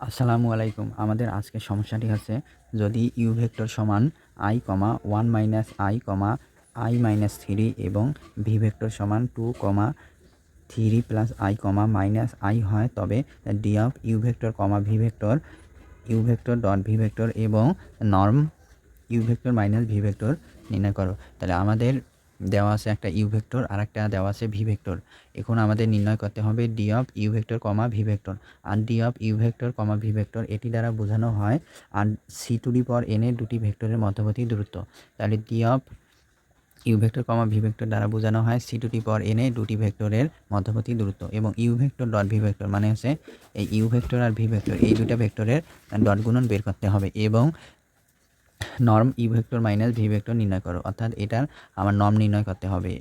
আসসালামু আলাইকুম। আমাদের আজকের সমস্যাটি হচ্ছে যদি ইউ ভেক্টর সমান I comma one minus I comma I minus three এবং ভি ভেক্টর সমান two comma three plus I comma minus I হয়, তবে D of U vector comma V vector U vector dot V vector এবং norm U vector minus V vector নির্ণয় করো। তাহলে আমাদের দেওয়া আছে একটা ইউ ভেক্টর আর একটা দেওয়া আছে ভি ভেক্টর এখন আমাদের নির্ণয় করতে হবে D of U vector comma V vector R D of U vector comma V vector এটি দ্বারা বোঝানো হয়, আর সি টু ডি পর এনে দুটি ভেক্টরের মধ্যবর্তী দূরত্ব। তাহলে D of U vector comma V vector দ্বারা বোঝানো হয় সি টু ডি পর এনে দুটি ভেক্টরের মধ্যবর্তী দূরত্ব। এবং U vector dot V vector মানে হচ্ছে এই ইউ ভেক্টর আর ভি ভেক্টর এই দুটা ভেক্টরের ডট গুণন বের করতে হবে। এবং norm U vector minus V vector নির্ণয় করো। অর্থাৎ এটার আমার নর্ম নির্ণয় করতে হবে।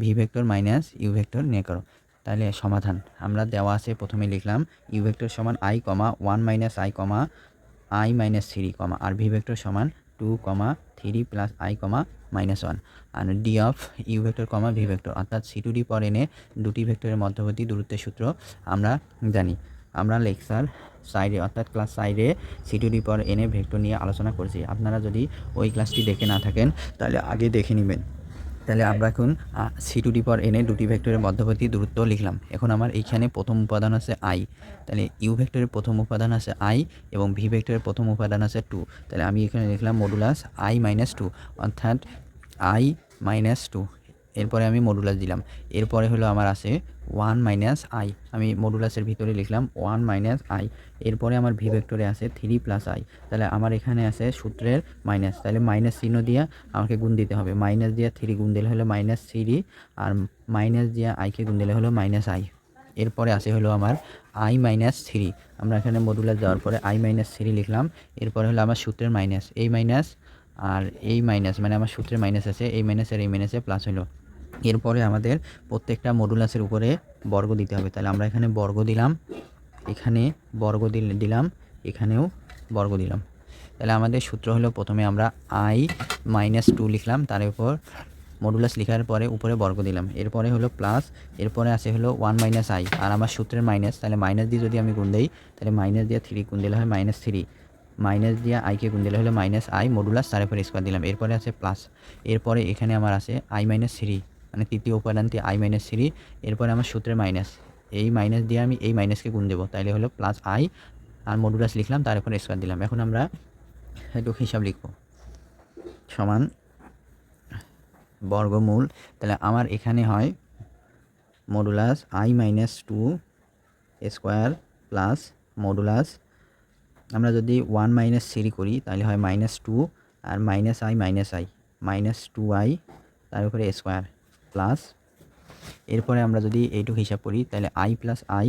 V vector minus U vector নির্ণয় করো। তাহলে সমাধান। আমরা দেওয়া আছে প্রথমে লিখলাম ইউ ভেক্টর সমান I comma one minus I comma I minus three comma R V vector সমান two comma three plus I comma minus one R D of U vector comma V vector অর্থাৎ C two D পর এনে দুটি ভেক্টরের মধ্যবর্তী দূরত্বের সূত্র আমরা জানি। আমরা লেকচার সাইডে, অর্থাৎ ক্লাস সাইডে সি টু ডি পর এনে ভেক্টর নিয়ে আলোচনা করছি। আপনারা যদি ওই ক্লাসটি দেখে না থাকেন, তাহলে আগে দেখে নেবেন। তাহলে আমরা এখন সি টু ডি পর এনে দুটি ভেক্টরের মধ্যবর্তী দূরত্ব লিখলাম। এখন আমার এইখানে প্রথম উপাদান আছে আই তাহলে ইউ ভেক্টরের প্রথম উপাদান আছে আই এবং ভি ভেক্টরের প্রথম উপাদান আছে টু তাহলে আমি এখানে লিখলাম মডুলাস আই মাইনাস টু অর্থাৎ আই মাইনাস টু এরপরে আমি মডুলাস দিলাম। এরপরে হলো আমার আছে ওয়ান মাইনাস আই আমি মডুলাসের ভিতরে লিখলাম ওয়ান মাইনাস আই এরপরে আমার ভি ভেক্টরে আছে থ্রি প্লাস আই তাহলে আমার এখানে আছে সূত্রের মাইনাস তাহলে মাইনাস চিহ্ন দিয়ে আমাকে গুণ দিতে হবে। মাইনাস দিয়ে থ্রি গুণ দিলে হলো মাইনাস থ্রি আর মাইনাস দিয়ে আইকে গুণ দিলে হলো মাইনাস আই এরপরে আছে হলো আমার আই মাইনাস থ্রি আমরা এখানে মডুলাস দেওয়ার পরে আই মাইনাস থ্রি লিখলাম। এরপরে হলো আমার সূত্রের মাইনাস এই মাইনাস আর এই মাইনাস মানে আমার সূত্রের মাইনাস আছে। এই মাইনাস আর এই মাইনাসে প্লাস হলো। এরপরে আমাদের প্রত্যেকটা মডুলাসের উপরে বর্গ দিতে হবে। তাহলে আমরা এখানে বর্গ দিলাম, এখানে বর্গ দিল- দিলাম, এখানেও বর্গ দিলাম। তাহলে আমাদের সূত্র হলো প্রথমে আমরা আই মাইনাস টু লিখলাম, তার উপর মডুলাস লেখার পরে উপরে বর্গ দিলাম। এরপরে হলো প্লাস এরপরে আছে হলো ওয়ান মাইনাস আই আর আমার সূত্রের মাইনাস তাহলে মাইনাস দিয়ে যদি আমি গুণ দিই, তাহলে মাইনাস দিয়ে থ্রি গুণ দিলে হয় মাইনাস থ্রি মাইনাস দিয়ে আইকে গুণ দিলে হলো মাইনাস আই মডুলাস তার উপরে স্কোয়ার দিলাম। এরপরে আছে প্লাস এরপরে এখানে আমার আছে আই মাইনাস থ্রি মানে তৃতীয় উপাদানটি আই মাইনাস থ্রি এরপরে আমার সূত্রের মাইনাস এই মাইনাস দিয়ে আমি এই মাইনাসকে গুণ দেবো। তাইলে হলো প্লাস আই আর মডুলাস লিখলাম তার উপরে স্কোয়ার দিলাম। এখন আমরা একটু হিসাব লিখব। সমান বর্গমূল। তাহলে আমার এখানে হয় modulus I minus two square plus modulus আমরা যদি ওয়ান মাইনাস থ্রি করি তাহলে হয় minus two R minus I minus I minus two I তার উপরে স্কোয়ার প্লাস এরপরে আমরা যদি এইটুকু হিসাব করি, তাহলে I plus I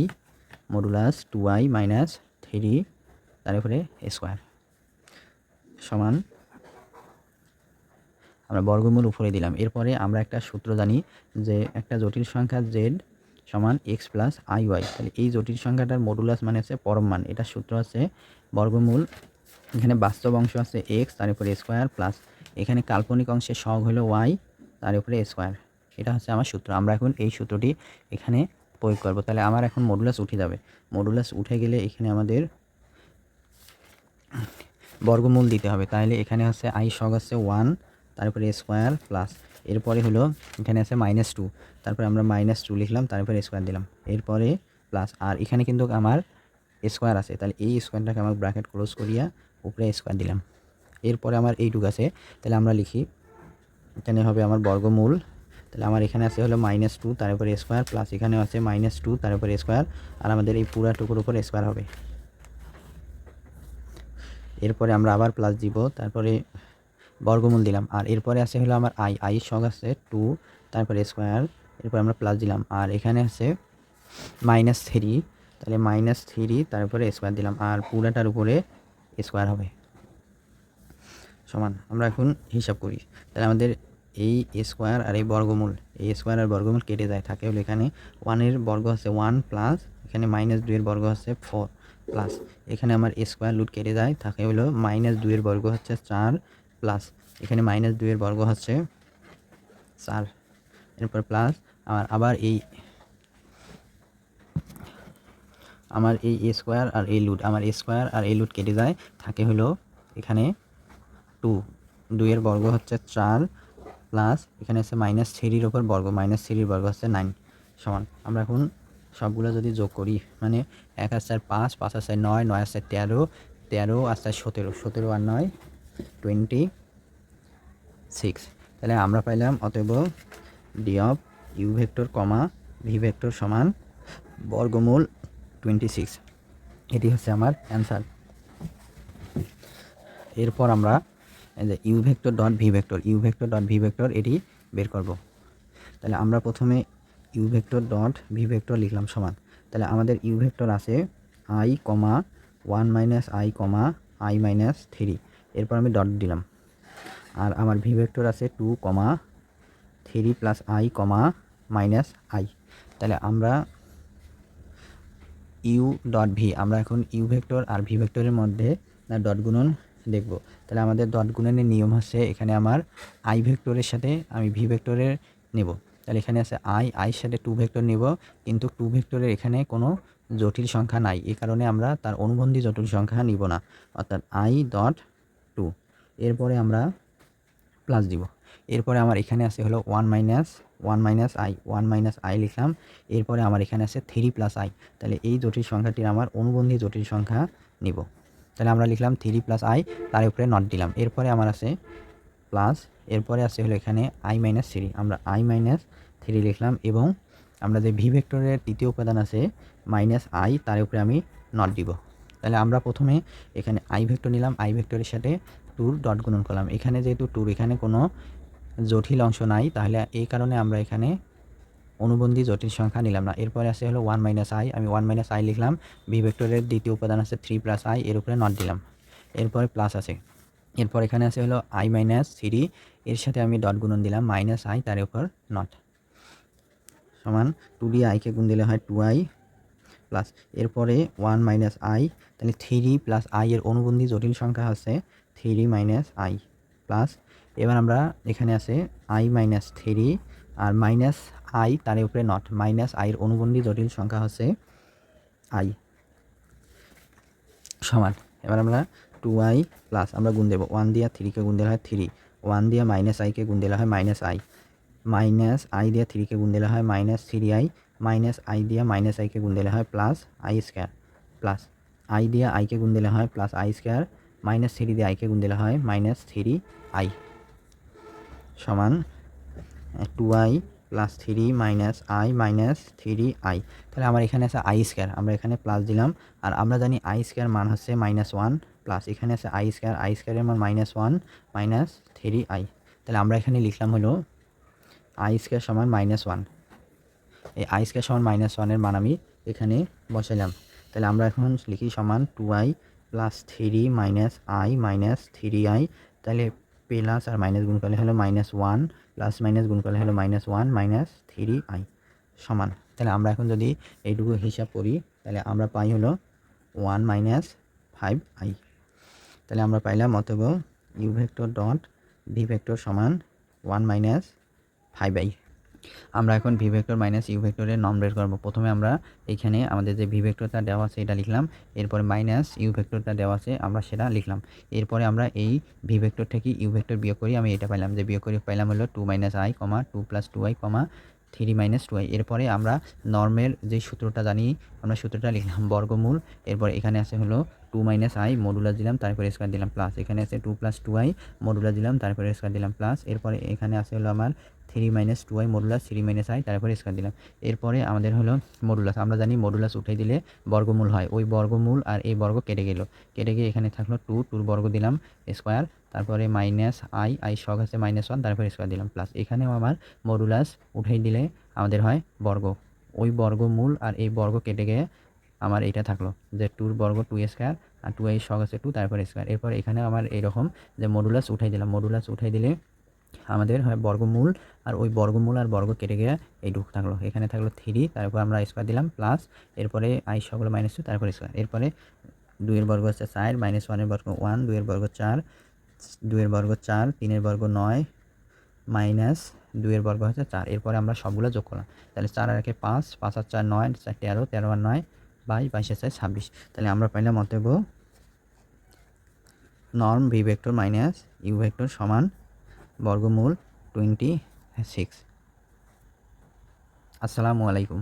modulus two I minus three তার উপরে স্কোয়ার সমান আমরা বর্গমূল উপরে দিলাম। এরপরে আমরা একটা সূত্র জানি যে একটা জটিল সংখ্যা জেড সমান এক্স প্লাস আই ওয়াই তাহলে এই জটিল সংখ্যাটার মডুলাস মানে হচ্ছে পরম মান। এটা সূত্র আছে বর্গমূল, এখানে বাস্তব অংশ আছে এক্স তার উপরে স্কোয়ার প্লাস এখানে কাল্পনিক অংশের সহগ হলো ওয়াই তার উপরে স্কোয়ার এটা হচ্ছে আমার সূত্র। আমরা এখন এই সূত্রটি এখানে প্রয়োগ করব। তাহলে আমার এখন মডুলাস উঠে যাবে। মডুলাস উঠে গেলে এখানে আমাদের বর্গমূল দিতে হবে। তাহলে এখানে আছে আই সহগ আছে ওয়ান তারপরে স্কোয়ার প্লাস এরপরে হলো এখানে আছে মাইনাস টু তারপরে আমরা মাইনাস টু লিখলাম, তারপরে স্কোয়ার দিলাম। এরপরে প্লাস আর এখানে কিন্তু আমার স্কোয়ার আছে। তাহলে এই স্কোয়ারটাকে আমার ব্র্যাকেট ক্লোজ করিয়া উপরে স্কোয়ার দিলাম। এরপরে আমার এইটুক আছে। তাহলে আমরা লিখি, এখানে হবে আমার বর্গমূল তাহলে আমার এখানে আছে হলো মাইনাস টু তার উপরে স্কোয়ার প্লাস এখানেও আছে মাইনাস টু তার উপরে স্কোয়ার আর আমাদের এই পুরা টুকুর উপর স্কোয়ার হবে। এরপরে আমরা আবার প্লাস দিব, তারপরে বর্গমূল দিলাম, আর এরপরে আছে হলো আমার আই আই সঙ্গ আছে টু তারপরে স্কোয়ার এরপর আমরা প্লাস দিলাম, আর এখানে আছে মাইনাস থ্রি তাহলে মাইনাস থ্রি তারপরে স্কোয়ার দিলাম, আর পুরাটার উপরে স্কোয়ার হবে। সমান, আমরা এখন হিসাব করি, তাহলে আমাদের এই স্কোয়ার আর এই বর্গমূল, এই স্কোয়ার আর বর্গমূল কেটে যায়, থাকে হলো এখানে ওয়ানের বর্গ আছে ওয়ান প্লাস এখানে মাইনাস দুইয়ের বর্গ আছে ফোর প্লাস এখানে আমার স্কোয়ার লুট কেটে যায়, থাকে হলো মাইনাস দুইয়ের বর্গ হচ্ছে চার প্লাস এখানে মাইনাস দুইয়ের বর্গ হচ্ছে চার। এরপর প্লাস আমার আবার এই, আমার এই স্কোয়ার আর এই লুট আমার স্কোয়ার আর এই লুট কেটে যায়, থাকে হলো এখানে টু দুইয়ের বর্গ হচ্ছে চার প্লাস এখানে হচ্ছে মাইনাস থ্রির ওপর বর্গ মাইনাস থ্রির বর্গ হচ্ছে নাইন সমান। আমরা এখন সবগুলো যদি যোগ করি মানে এক আর চার পাঁচ পাঁচ আর নয় নয় আর চার তেরো তেরো আর চার সতেরো সতেরো আর নয় টোয়েন্টি সিক্স তাহলে আমরা পাইলাম অতএব D of U vector comma V vector সমান বর্গমূল টোয়েন্টি সিক্স এটি হচ্ছে আমার অ্যান্সার এরপর আমরা যে U vector dot V vector U vector dot V vector এটি বের করব। তাহলে আমরা প্রথমে U vector dot V vector লিখলাম সমান। তাহলে আমাদের ইউ ভেক্টর আছে I comma one minus I comma I minus three এরপর আমি ডট দিলাম। আর আমার ভি ভেক্টর আছে two comma three plus I comma minus I তাহলে আমরা ইউ ডট ভি আমরা এখন ইউ ভেক্টর আর ভি ভেক্টরের মধ্যে ডট গুণন দেখব। তাহলে আমাদের ডট গুণনের নিয়ম হচ্ছে এখানে আমার আই ভেক্টরের সাথে আমি ভি ভেক্টরের নেব। তাহলে এখানে আছে আই আইয়ের সাথে টু ভেক্টর নেব, কিন্তু টু ভেক্টরের এখানে কোনো জটিল সংখ্যা নাই। এই কারণে আমরা তার অনুবন্ধী জটিল সংখ্যা নিব না, অর্থাৎ আই ডট টু এরপরে আমরা প্লাস দিব। এরপরে আমার এখানে আছে হলো one minus one minus I one minus I লিখলাম। এরপরে আমার এখানে আছে থ্রি প্লাস আই তাহলে এই জটিল সংখ্যাটির আমার অনুবন্ধী জটিল সংখ্যা নিব। তাহলে আমরা লিখলাম থ্রি প্লাস আই তার উপরে নট দিলাম। এরপরে আমার আছে প্লাস এরপরে আছে হলো এখানে আই মাইনাস থ্রি আমরা আই মাইনাস থ্রি লিখলাম এবং আমরা যে ভি ভেক্টরের তৃতীয় উপাদান আছে মাইনাস আই তার উপরে আমি নট দিব। তাহলে আমরা প্রথমে এখানে আই ভেক্টর নিলাম। আই ভেক্টরের সাথে টুর ডট গুণন করলাম। এখানে যেহেতু টুর এখানে কোনো জটিল অংশ নাই, তাহলে এই কারণে আমরা এখানে অনুবন্ধী জটিল সংখ্যা নিলাম না। এরপরে আছে হলো ওয়ান মাইনাস আই আমি ওয়ান মাইনাস আই লিখলাম বি ভেক্টরের দ্বিতীয় উপাদান আছে থ্রি প্লাস আই এর উপরে নট দিলাম। এরপরে প্লাস আছে। এরপর এখানে আছে হলো আই মাইনাস থ্রি এর সাথে আমি ডট গুণন দিলাম মাইনাস আই তার উপর নট সমান টু ডি আইকে গুণ দিলে হয় টু আই প্লাস এরপরে ওয়ান মাইনাস আই তাহলে থ্রি প্লাস আই এর অনুবন্ধী জটিল সংখ্যা হচ্ছে থ্রি মাইনাস আই প্লাস এবার আমরা এখানে আছে আই মাইনাস থ্রি আর মাইনাস আই, তার উপরে নট মাইনাস আইয়ের অনুবন্ধী জটিল সংখ্যা হচ্ছে আই সমান। এবার আমরা টু আই প্লাস আমরা গুণ দেবো। ওয়ান দিয়ে থ্রিকে গুণ দিলে হয় থ্রি ওয়ান দিয়ে মাইনাস আইকে গুণ দিলে হয় মাইনাস আই মাইনাস আই দিয়ে থ্রিকে গুণ দিলে হয় minus three I minus I দিয়ে মাইনাস আইকে গুণ দিলে হয় plus I square plus I দিয়ে আইকে গুণ দিলে হয় plus I square minus three দিয়ে আইকে গুণ দিলে হয় মাইনাস থ্রি আই সমান two I plus three minus I minus three I তাহলে আমার এখানে আছে আই স্কোয়ার আমরা এখানে প্লাস দিলাম। আর আমরা জানি আই স্কোয়ার মান হচ্ছে মাইনাস ওয়ান প্লাস এখানে আছে আই স্কোয়ার আই স্কোয়ারের মান minus one minus three I তাহলে আমরা এখানে লিখলাম হলো আই স্কোয়ার সমান মাইনাস ওয়ান এই আই স্কোয়ার সমান মাইনাস ওয়ানের মান আমি এখানে বসাইলাম। তাহলে আমরা এখন লিখি সমান two I plus three minus I minus three I তাহলে প্লাস আর মাইনাস গুণ করলে হলো মাইনাস ওয়ান প্লাস মাইনাস গুণ করলে হলো minus one minus three I সমান। তাহলে আমরা এখন যদি এইটুকু হিসাব করি, তাহলে আমরা পাই হলো ওয়ান মাইনাস ফাইভ আই তাহলে আমরা পাইলাম অতএব U vector dot V vector সমান ওয়ান মাইনাস ফাইভ আই আমরা এখন ভি ভেক্টর মাইনাস ইউ ভেক্টরের নম বের করব। প্রথমে আমরা এখানে আমাদের যে ভি ভেক্টরটা দেওয়া আছে, এটা লিখলাম। এরপরে মাইনাস ইউ ভেক্টরটা দেওয়া আছে, আমরা সেটা লিখলাম। এরপরে আমরা এই ভি ভেক্টর থেকে ইউ ভেক্টর বিয়োগ করি, আমি এটা পাইলাম যে বিয়োগ করি পাইলাম হলো two minus i comma two plus two i comma three minus two i এরপরে আমরা নর্মের যে সূত্রটা জানি, আমরা সূত্রটা লিখলাম বর্গমূল। এরপর এখানে আছে হলো টু মাইনাস আই মডুলার দিলাম, তারপরে স্কোয়ার দিলাম প্লাস এখানে আছে two plus two i modular দিলাম, তারপরে স্কোয়ার দিলাম প্লাস এরপরে এখানে আছে হলো আমার three minus two i modulus, three minus i, তারপরে স্কোয়ার দিলাম। এরপরে আমাদের হলো মডুলাস। আমরা জানি মডুলাস উঠে দিলে বর্গমূল হয়। ওই বর্গমূল আর এই বর্গ কেটে গেল। কেটে গিয়ে এখানে থাকল টু, টুর বর্গ দিলাম স্কোয়ার। তারপরে মাইনাস আই আই শখ আছে মাইনাস ওয়ান, তারপরে স্কোয়ার দিলাম প্লাস। এখানেও আমার মডুলাস উঠেই দিলে আমাদের হয় বর্গ। ওই বর্গমূল আর এই বর্গ কেটে গিয়ে আমার এটা থাকল যে টুর বর্গ টু স্কোয়ার আর টু আই শখ আছে টু, তারপরে স্কোয়ার। এরপর এখানে আমার এরকম যে মডুলাস উঠাই দিলাম। মডুলাস উঠাই দিলে আমাদের হয় বর্গমূল আর ওই বর্গমূল আর বর্গ কেটে গিয়ে এইটুকু থাকল। এখানে থাকল থ্রি তারপর আমরা স্কোয়ার দিলাম প্লাস এরপরে আই সকল মাইনাস টু তারপরে স্কোয়ার এরপরে দুইয়ের বর্গ হচ্ছে চার মাইনাস ওয়ানের বর্গ ওয়ান দুইয়ের বর্গ চার, দুইয়ের বর্গ চার, তিনের বর্গ নয় মাইনাস দুইয়ের বর্গ হচ্ছে চার। এরপরে আমরা সবগুলো যোগ করলাম। তাহলে চার আর একে পাঁচ পাঁচ আর চার নয় চার তেরো তেরো আর নয়, বাইশ বাইশের চার, ছাব্বিশ। তাহলে আমরা পাইলাম অতএব norm V vector minus U vector সমান বর্গমূল টোয়েন্টি সিক্স আসসালামু আলাইকুম।